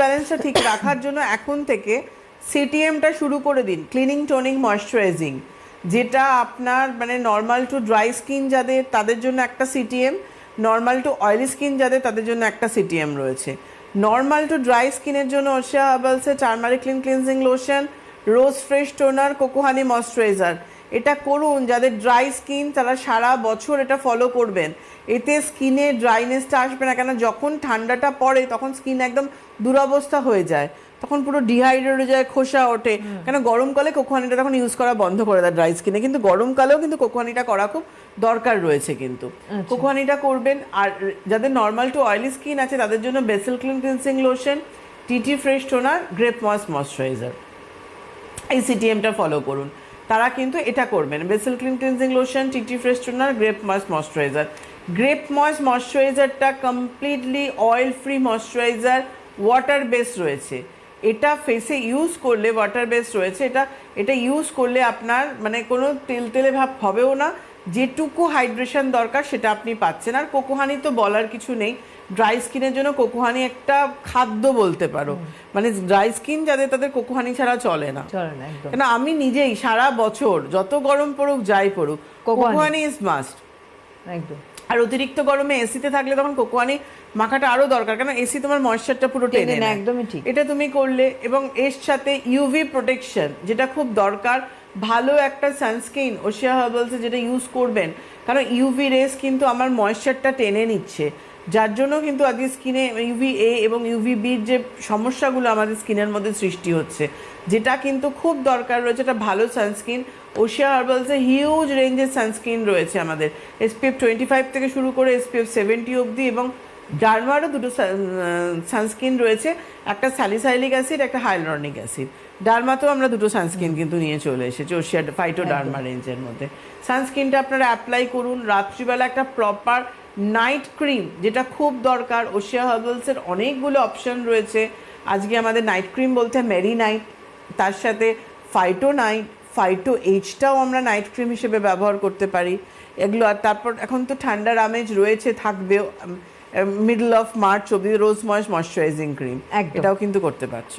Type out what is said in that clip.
ব্যালেন্সটা ঠিক রাখার জন্য এখন থেকে সিটিএমটা শুরু করে দিন। ক্লিনিং টোনিং ময়শ্চারাইজিং যেটা আপনার মানে নর্মাল টু ড্রাই স্কিন যাদের, তাদের জন্য একটা CTM normal to oily skin যাদের, তাদের জন্য একটা সিটিএম রয়েছে। নর্মাল টু ড্রাই স্কিনের জন্য Oshea হার্বালসে turmeric clean cleansing lotion rose fresh toner coco honey moisturiser এটা করুন যাদের ড্রাই স্কিন তারা সারা বছর এটা ফলো করবেন। এতে স্কিনে ড্রাইনেসটা আসবে না কেন যখন ঠান্ডাটা পড়ে তখন স্কিন একদম দুরবস্থা হয়ে যায়। তখন পুরো ডিহাইড্রেট হয়ে যায় খোসা ওঠে। কেন গরমকালে কোকোহানিটা তখন ইউজ করা বন্ধ করে দেয় ড্রাই স্কিনে কিন্তু গরমকালেও কিন্তু কোকোহানিটা করা খুব দরকার রয়েছে কিন্তু। কোকোহানিটা করবেন আর যাদের নর্মাল টু অয়েলি স্কিন আছে তাদের জন্য basil clean cleansing lotion TT fresh toner grape mois moisturiser এই সিটিএমটা ফলো করুন। তারা কিন্তু এটা করবেন। Basil clean cleansing lotion TT fresh toner grape mois moisturiser grape mois ময়শ্চারাইজারটা completely oil free moisturiser water base রয়েছে। এটা ফেসে ইউজ করলে ওয়াটার বেস রয়েছে এটা এটা ইউজ করলে আপনার মানে কোনো তেল তেলে ভাব হবেও না। যেটুকু হাইড্রেশন দরকার সেটা আপনি পাচ্ছেন। আর কোকোহানি তো বলার কিছু নেই। ড্রাই স্কিনের জন্য কোকোহানি একটা খাদ্য বলতে পারো। মানে ড্রাই স্কিন যাদের তাদের কোকোহানি ছাড়া চলে না। চলে না কেন আমি নিজেই সারা বছর যত গরম পড়ুক যাই পড়ুক কোকোহানি। কোকোহানি ইজ মাস্ট একদম। আর অতিরিক্ত গরমে এসিতে থাকলে তখন কোকোয়ানি মাখাটা আরও দরকার কেন এসি তোমার ময়শ্চারটা পুরো টেনে। একদমই ঠিক। এটা তুমি করলে এবং এর সাথে ইউভি প্রোটেকশন যেটা খুব দরকার ভালো একটা সানস্ক্রিন ওশিয়া হার্বালসে যেটা ইউজ করবেন কারণ ইউভি রেস কিন্তু আমার ময়শ্চারটা টেনে নিচ্ছে যার জন্য কিন্তু আজকে স্কিনে ইউভি এ এবং ইউভি বির যে সমস্যাগুলো আমাদের স্কিনের মধ্যে সৃষ্টি হচ্ছে যেটা কিন্তু খুব দরকার রয়েছে একটা ভালো সানস্ক্রিন ওশিয়া হার্বালসে হিউজ রেঞ্জের সানস্ক্রিন রয়েছে আমাদের। এসপিএফ টোয়েন্টি ফাইভ থেকে শুরু করে এসপিএফ সেভেন্টি অবধি এবং ডার্মারও দুটো সানস্ক্রিন রয়েছে একটা স্যালিসাইলিক অ্যাসিড একটা হাইলোরনিক অ্যাসিড ডার্মাতেও আমরা দুটো সানস্ক্রিন কিন্তু নিয়ে চলে এসেছি ওশিয়া ফাইটো ডার্মা রেঞ্জের মধ্যে। সানস্ক্রিনটা আপনারা অ্যাপ্লাই করুন রাত্রিবেলা একটা প্রপার নাইট ক্রিম যেটা খুব দরকার। ওশিয়া হার্বালসের অনেকগুলো অপশন রয়েছে। আজকে আমাদের নাইট ক্রিম বলতে মেরি নাইট তার সাথে ফাইটো নাইট ফাইটো এইচটাও আমরা নাইট ক্রিম হিসেবে ব্যবহার করতে পারি। এগুলো আর তারপর এখন তো ঠান্ডার আমেজ রয়েছে থাকবেও মিডল অফ মার্চ অব্দি রোজ ময়েস ময়শ্চারাইজিং ক্রিম। এটাও কিন্তু করতে পারছ।